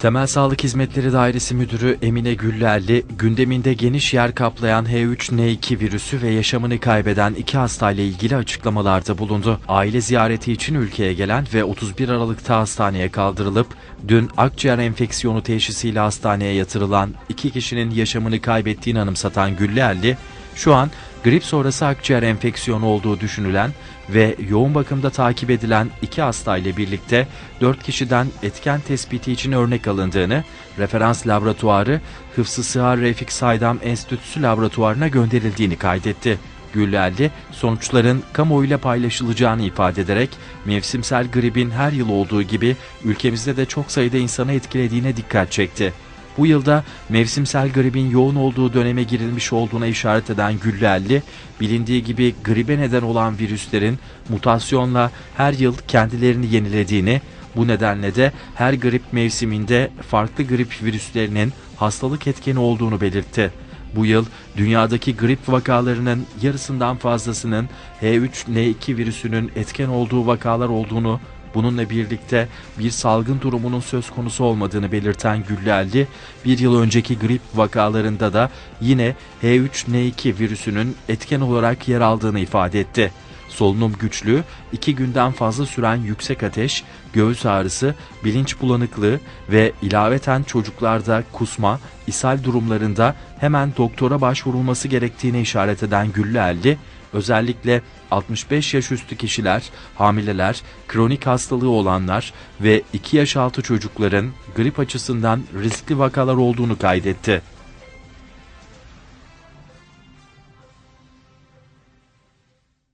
Temel Sağlık Hizmetleri Dairesi Müdürü Emine Güllüerli, gündeminde geniş yer kaplayan H3N2 virüsü ve yaşamını kaybeden iki hastayla ilgili açıklamalarda bulundu. Aile ziyareti için ülkeye gelen ve 31 Aralık'ta hastaneye kaldırılıp dün akciğer enfeksiyonu teşhisiyle hastaneye yatırılan iki kişinin yaşamını kaybettiğini anımsatan Güllüerli, şu an grip sonrası akciğer enfeksiyonu olduğu düşünülen ve yoğun bakımda takip edilen iki hastayla birlikte 4 kişiden etken tespiti için örnek alındığını, referans laboratuvarı Hıfzı Sıhar Refik Saydam Enstitüsü laboratuvarına gönderildiğini kaydetti. Güllüelli, sonuçların kamuoyuyla paylaşılacağını ifade ederek mevsimsel gripin her yıl olduğu gibi ülkemizde de çok sayıda insanı etkilediğine dikkat çekti. Bu yılda mevsimsel gribin yoğun olduğu döneme girilmiş olduğuna işaret eden Güllüelli, bilindiği gibi gribe neden olan virüslerin mutasyonla her yıl kendilerini yenilediğini, bu nedenle de her grip mevsiminde farklı grip virüslerinin hastalık etkeni olduğunu belirtti. Bu yıl dünyadaki grip vakalarının yarısından fazlasının H3N2 virüsünün etken olduğu vakalar olduğunu Bununla birlikte bir salgın durumunun söz konusu olmadığını belirten Güllüelli, bir yıl önceki grip vakalarında da yine H3N2 virüsünün etken olarak yer aldığını ifade etti. Solunum güçlüğü, iki günden fazla süren yüksek ateş, göğüs ağrısı, bilinç bulanıklığı ve ilaveten çocuklarda kusma, ishal durumlarında hemen doktora başvurulması gerektiğine işaret eden Güllüelli, özellikle 65 yaş üstü kişiler, hamileler, kronik hastalığı olanlar ve 2 yaş altı çocukların grip açısından riskli vakalar olduğunu kaydetti.